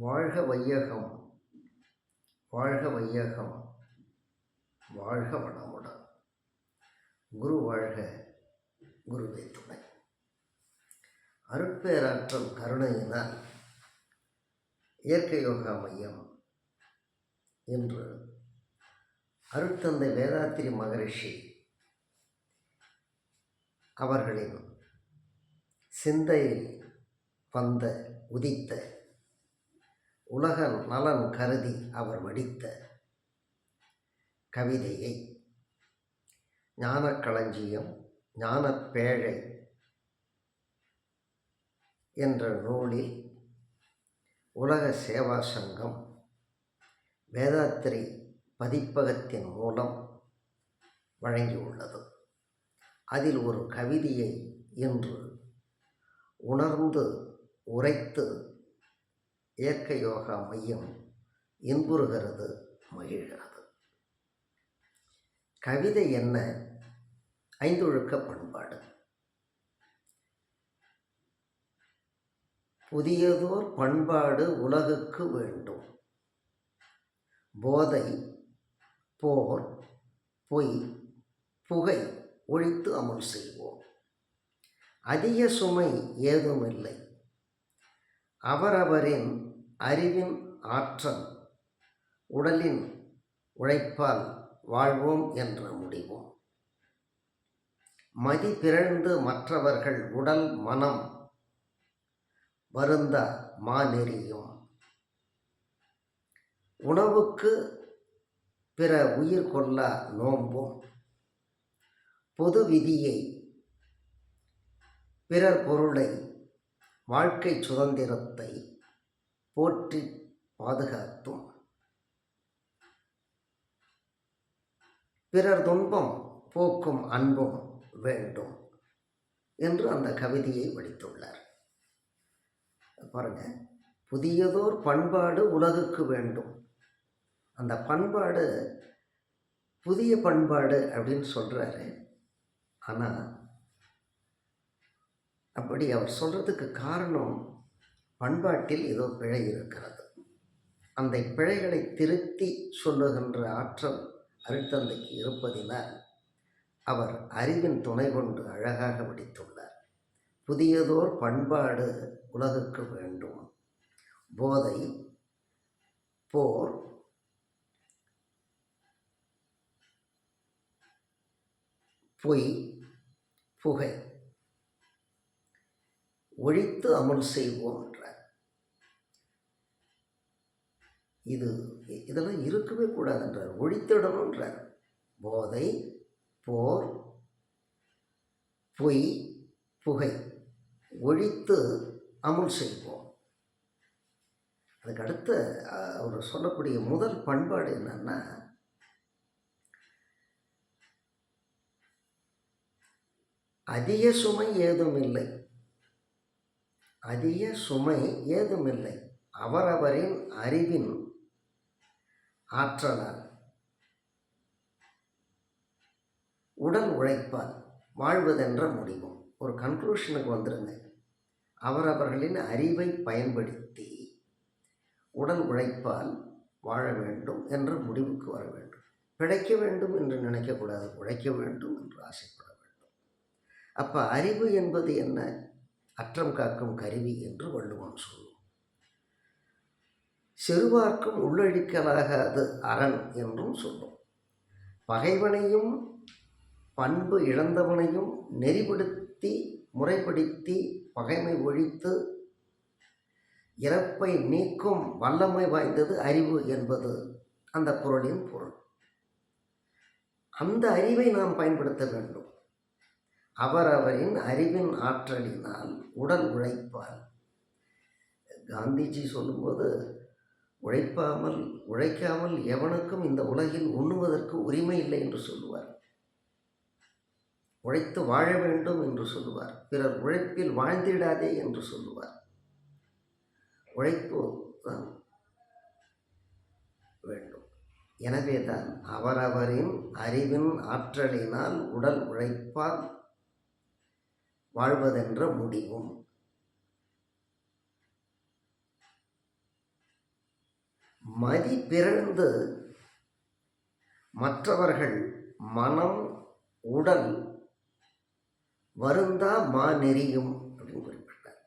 வாழ்க வையகம். வாழ்க வையகம். வாழ்க வளமுடன். குரு வாழ்க குருவே துணை. அருட்பேராற்றம் கருணையினால் இயற்கை யோகா மையம் என்று அருட்தந்தை வேதாத்திரி மகரிஷி அவர்களின் சிந்தையில் வந்த உதித்த உலக நலன் கருதி அவர் வடித்த கவிதையை ஞானக்களஞ்சியம் ஞானப்பேழை என்ற நூலில் உலக சேவா சங்கம் வேதாத்திரி பதிப்பகத்தின் மூலம் வழங்கியுள்ளது. அதில் ஒரு கவிதையை இன்று உணர்ந்து உரைத்து இயற்கை யோகா மையம் இன்புறுகிறது மகிழ்கிறது. கவிதை என்ன? ஐந்தொழுக்க பண்பாடு. புதியதோர் பண்பாடு உலகுக்கு வேண்டும். போதை போர் பொய் புகை ஒழித்து அமல் செய்வோம். அதிக சுமை ஏதுமில்லை. அவரவரின் அறிவின் ஆற்றல் உடலின் உழைப்பால் வாழ்வோம் என்ற முடிவோம் மதி பிறழ்ந்து மற்றவர்கள் உடல் மனம் வருந்த மாநெறியும். உணவுக்கு பிற உயிர் கொள்ள நோன்பும் பொது விதியை பிறர் பொருளை வாழ்க்கை சுதந்திரத்தை போற்றி பாதுகாத்தும். பிறர் துன்பம் போக்கும் அன்பும் வேண்டும் என்று அந்த கவிதையை வடித்துள்ளார். பாருங்க புதியதோர் பண்பாடு உலகுக்கு வேண்டும். அந்த பண்பாடு புதிய பண்பாடு அப்படின்னு சொல்கிறாரு ஆனால் அப்படி அவர் சொல்கிறதுக்கு காரணம் பண்பாட்டில் ஏதோ பிழை இருக்கிறது. அந்த பிழைகளை திருத்தி சொல்லுகின்ற ஆற்றல் அருட்தந்தைக்கு இருப்பதினால் அவர் அறிவின் துணை கொண்டு அழகாக வடித்துள்ளார். புதியதோர் பண்பாடு உலகுக்கு வேண்டும். போதை போர் பொய் புகை ஒழித்து அமல் செய்வோம் என்றார். இது இதெல்லாம் இருக்கவே கூடாது என்றார். ஒழித்திடணுன்றார் போதை போர் பொய் புகை ஒழித்து அமுல் செய்வோம். அதுக்கு அடுத்த அவர் சொல்லக்கூடிய முதல் பண்பாடு என்னன்னா அதிக சுமை ஏதும் இல்லை. அதிக சுமை ஏதுமில்லை. அவரவரின் அறிவின் ஆற்றலால். உடல் உழைப்பால் வாழ்வதென்ற முடிவும். ஒரு கன்க்ளூஷனுக்கு வந்துருங்க அவரவர்களின் அறிவை பயன்படுத்தி உடல் உழைப்பால் வாழ வேண்டும் என்ற முடிவுக்கு வர வேண்டும். பிழைக்க வேண்டும் என்று நினைக்கக்கூடாது. உழைக்க வேண்டும் என்று ஆசைப்பட வேண்டும். அப்போ அறிவு என்பது என்ன? அற்றம் காக்கும் கருவி என்று வள்ளுவன் சொல்லும். செருவார்க்கும் உள்ளழிக்கலாகாது அரண் என்றும் சொல்லும். பகைவனையும் பண்பு இழந்தவனையும் நெறிப்படுத்தி முறைப்படுத்தி பகைமை ஒழித்து இறப்பை நீக்கும் வல்லமை வாய்ந்தது அறிவு என்பது அந்த பொருளின் பொருள். அந்த அறிவை நாம் பயன்படுத்த வேண்டும். அவரவரின் அறிவின் ஆற்றலினால் உடல் உழைப்பால். காந்திஜி சொல்லும்போது உழைப்பாமல் உழைக்காமல் எவனுக்கும் இந்த உலகில் உண்ணுவதற்கு உரிமை இல்லை என்று சொல்லுவார். உழைத்து வாழ வேண்டும் என்று சொல்லுவார். பிறர் உழைப்பில் வாழ்ந்திடாதே என்று சொல்லுவார். உழைப்பு தான் வேண்டும். எனவேதான் அவரவரின் அறிவின் ஆற்றலினால் உடல் உழைப்பால் வாழ்வதென்ற முடிவும். மதி பிறந்து மற்றவர்கள் மனம் உடல் வருந்தா மா நெறியும் அப்படின்னு குறிப்பிட்டார்.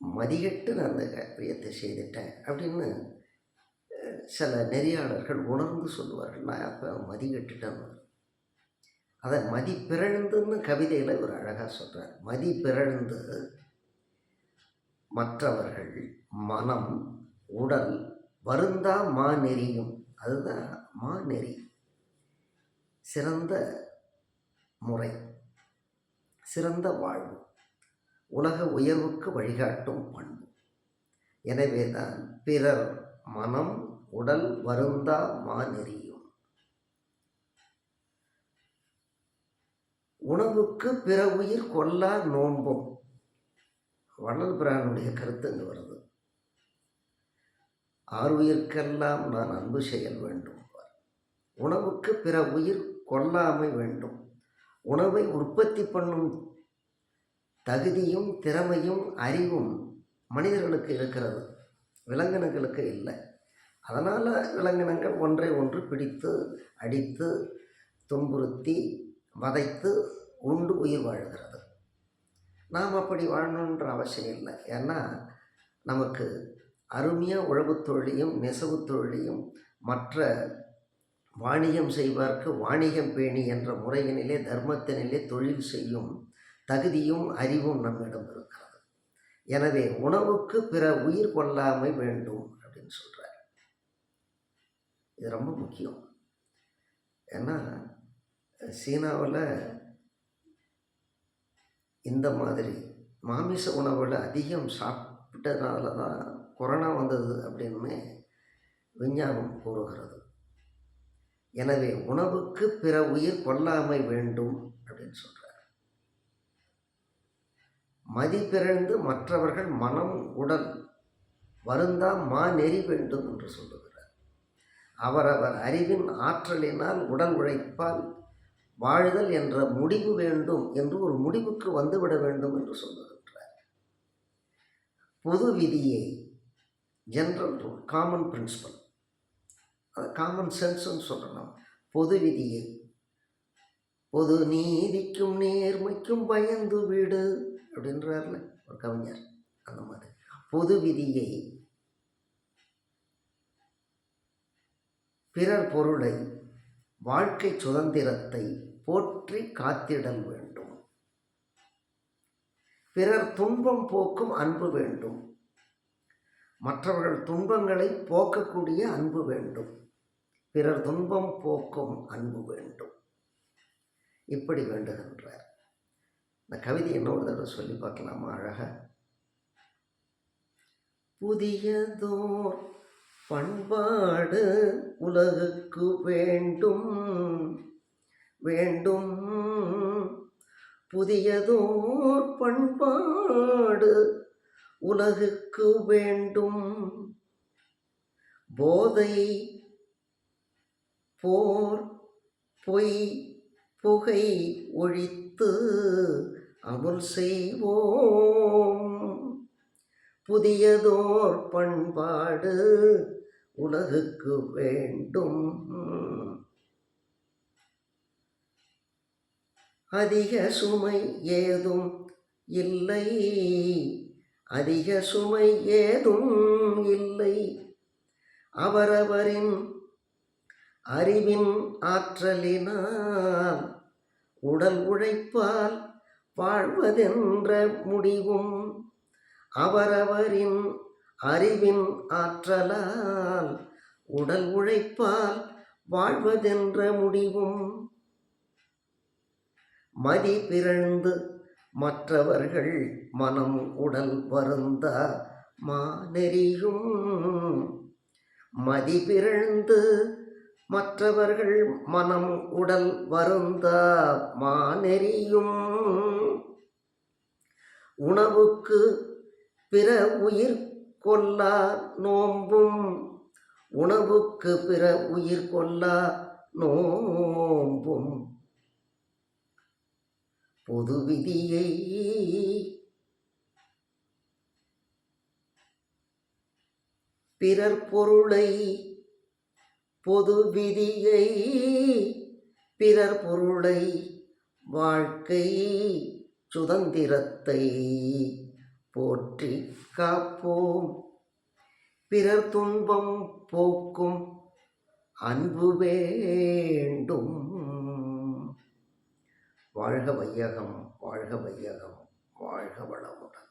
மதிகட்டு நான் அந்த காரியத்தை செய்துட்டேன் அப்படின்னு சில நெறியாளர்கள் உணர்ந்து சொல்லுவார்கள். நான் அப்போ மதிகட்டுட்டேன் அதை மதிப்பிறழ்ந்துன்னு கவிதையில் ஒரு அழகாக சொல்கிறார் மதிப்பிறழ்ந்து மற்றவர்கள் மனம் உடல் வருந்தா மா நெறியும். அதுதான் மா நெறி. சிறந்த முறை. சிறந்த வாழ்வு. உலக உயர்வுக்கு வழிகாட்டும் பண்பு. எனவே தான் பிறர் மனம் உடல் வருந்தா மா உணவுக்கு பிற உயிர் கொல்லா நோன்பும். வள்ளல் பிரானுடைய கருத்து அங்கு வருது. ஆறுயிர்க்கெல்லாம் நான் அன்பு செயல் வேண்டும். உணவுக்கு பிற உயிர் கொல்லாமை வேண்டும். உணவை உற்பத்தி பண்ணும் தகுதியும் திறமையும் அறிவும் மனிதர்களுக்கு இருக்கிறது. விலங்கினங்களுக்கு இல்லை. அதனால் விலங்கினங்கள் ஒன்றை ஒன்று பிடித்து அடித்து துன்புறுத்தி வதைத்து உண்டு உயிர் வாழ்கிறது. நாம் அப்படி வாழணுன்ற அவசியம் இல்லை. ஏன்னா நமக்கு அருமையாக உழவுத் தொழிலையும் நெசவுத் தொழிலையும் மற்ற வாணிகம் செய்வார்க்கு வாணிகம் பேணி என்ற முறையினிலே தர்மத்தினிலே தொழில் செய்யும் தகுதியும் அறிவும் நம்மிடம் இருக்கிறது. எனவே உணவுக்கு பிற உயிர் கொள்ளாமை வேண்டும் அப்படின்னு சொல்கிறார் இது ரொம்ப முக்கியம். ஏன்னா சீனாவில் இந்த மாதிரி மாமிச உணவுகளை அதிகம் சாப்பிட்டதுனால தான் கொரோனா வந்தது அப்படின்னு விஞ்ஞானம் கூறுகிறது. எனவே உணவுக்கு பிற உயிர் கொல்லாமை வேண்டும் அப்படின்னு சொல்கிறார் மதிப்பிறந்து மற்றவர்கள் மனம் உடல் வருந்தா மா நெறி வேண்டும் என்று சொல்லுகிறார். அவரவர் அறிவின் ஆற்றலினால் உடல் உழைப்பால் வாழுதல் என்ற முடிவு வேண்டும் என்று ஒரு முடிவுக்கு வந்துவிட வேண்டும் என்று சொல்லுகின்றார். பொது விதியை ஜென்ரல் ரூல் காமன் பிரின்சிபல் அது காமன் சென்ஸ்னு சொல்லணும். பொது விதியை பொது நீதிக்கும் நேர்மைக்கும் பயந்து விடு அப்படின்றார்ல ஒரு கவிஞர் அந்த மாதிரி. பொது விதியை பிறர் பொருளை வாழ்க்கை சுதந்திரத்தை போற்றி காத்திடல் வேண்டும். பிறர் துன்பம் போக்கும் அன்பு வேண்டும். மற்றவர்கள் துன்பங்களை போக்கக்கூடிய அன்பு வேண்டும். பிறர் துன்பம் போக்கும் அன்பு வேண்டும். இப்படி வேண்டுகின்றார். இந்த கவிதை இன்னொரு தடவை சொல்லி பார்க்கலாமா அழகாக புதியதோர் பண்பாடு உலகுக்கு வேண்டும். வேண்டும். புதியதோர் பண்பாடு உலகுக்கு வேண்டும். போதை போர் பொய் புகை ஒழித்து அமுல் செய்வோம். புதியதோர் பண்பாடு உலகுக்கு வேண்டும். அதிக சுமை ஏதும் இல்லை. அதிக சுமை ஏதும் இல்லை. அவரவரின் அறிவின் ஆற்றலினால் உடல் உழைப்பால் வாழ்வதென்ற முடிவும் அவரவரின் அறிவின் ஆற்றலால் உடல் உழைப்பால் வாழ்வதென்ற முடிவும். மதி பிறழ்ந்து மற்றவர்கள் மனம் உடல் வருந்த மாநெறியும். மதி பிறழ்ந்து மற்றவர்கள் மனம் உடல் வருந்த மாநெறியும். உணவுக்கு பிற உயிர் கொல்லா நோம்பும் உணவுக்கு பிற உயிர் கொல்லா நோம்பும். பொது விதியை பிறர் பொருளை பொது விதியை பிறர் பொருளை வாழ்க்கை சுதந்திரத்தை போற்றி காப்போம் பிறர் துன்பம் போக்கும் அன்பு வேண்டும். வாழ்க வையகம் வாழ்க வையகம் வாழ்க வளமுடன்.